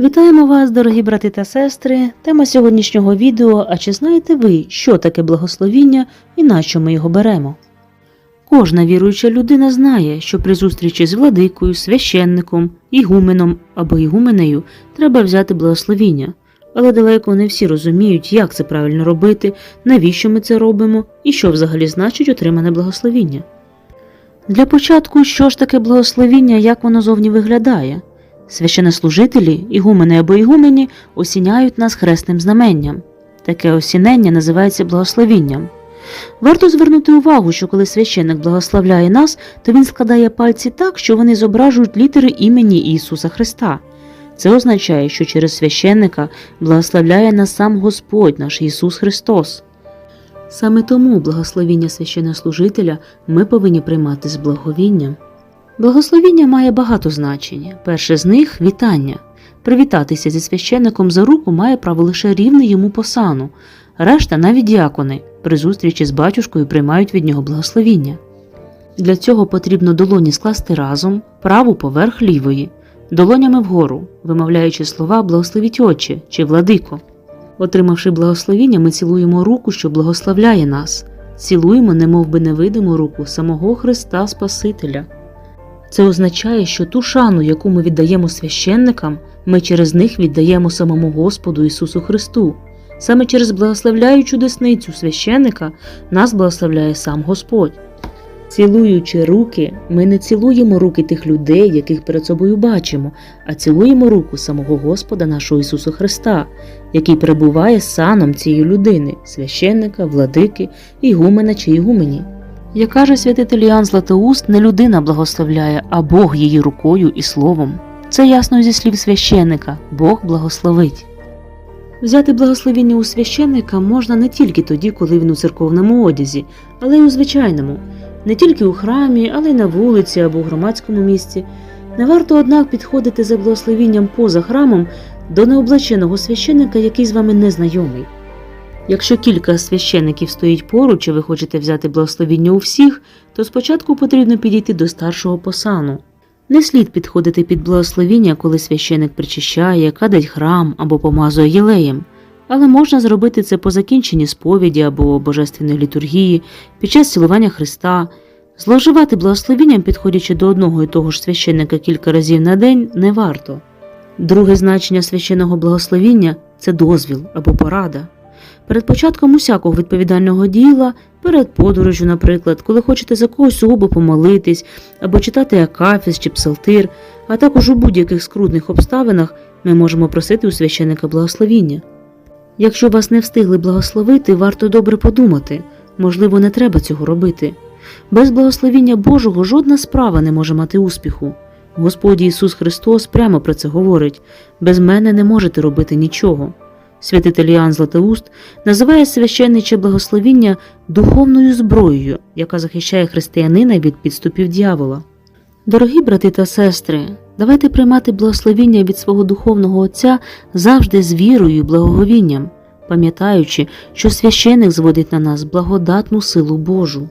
Вітаємо вас, дорогі брати та сестри. Тема сьогоднішнього відео А чи знаєте ви, що таке благословіння і на що ми його беремо? Кожна віруюча людина знає, що при зустрічі з владикою, священником, ігуменом або ігуменею треба взяти благословіння, але далеко не всі розуміють, як це правильно робити, навіщо ми це робимо і що взагалі значить отримане благословіння. Для початку, що ж таке благословіння, як воно зовні виглядає? Священнослужителі, ігумени або ігумені осіняють нас хресним знаменням. Таке осінення називається благословінням. Варто звернути увагу, що коли священник благословляє нас, то він складає пальці так, що вони зображують літери імені Ісуса Христа. Це означає, що через священника благословляє нас сам Господь наш Ісус Христос. Саме тому благословіння священнослужителя ми повинні приймати з благовінням. Благословіння має багато значень. Перше з них вітання. Привітатися зі священником за руку має право лише рівний йому по сану, решта навіть діакони при зустрічі з батюшкою приймають від нього благословіння. Для цього потрібно долоні скласти разом, праву поверх лівої, долонями вгору, вимовляючи слова благословіть очі чи владико. Отримавши благословіння, ми цілуємо руку, що благословляє нас, цілуємо, немов би невидиму руку самого Христа Спасителя. Це означає, що ту шану, яку ми віддаємо священникам, ми через них віддаємо самому Господу Ісусу Христу. Саме через благословляючу десницю священника нас благословляє сам Господь. Цілуючи руки, ми не цілуємо руки тих людей, яких перед собою бачимо, а цілуємо руку самого Господа нашого Ісуса Христа, який перебуває саном цієї людини, священника, владики, ігумена чи ігумені. Як каже святитель Іоанн Златоуст, не людина благословляє, а Бог її рукою і словом. Це ясно зі слів священника Бог благословить. Взяти благословіння у священника можна не тільки тоді, коли він у церковному одязі, але й у звичайному, не тільки у храмі, але й на вулиці або у громадському місці. Не варто, однак, підходити за благословінням поза храмом до необлаченого священника, який з вами не знайомий. Якщо кілька священиків стоїть поруч, і ви хочете взяти благословіння у всіх, то спочатку потрібно підійти до старшого посану. Не слід підходити під благословіння, коли священик причащає, кадить храм або помазує єлеєм, але можна зробити це по закінченні сповіді або божественної літургії, під час цілування Христа. Зловживати благословінням, підходячи до одного і того ж священника кілька разів на день, не варто. Друге значення священного благословіння це дозвіл або порада. Перед початком усякого відповідального діла, перед подорожю, наприклад, коли хочете за когось сугубо помолитись або читати акафіс чи псалтир, а також у будь-яких скрутних обставинах ми можемо просити у священика благословіння. Якщо вас не встигли благословити, варто добре подумати можливо, не треба цього робити. Без благословіння Божого жодна справа не може мати успіху. Господь Ісус Христос прямо про це говорить без мене не можете робити нічого. Святитель Іоанн Златоуст називає священниче благословіння духовною зброєю, яка захищає християнина від підступів дьявола. Дорогі брати та сестри, давайте приймати благословіння від свого духовного Отця завжди з вірою і благоговінням, пам'ятаючи, що священик зводить на нас благодатну силу Божу.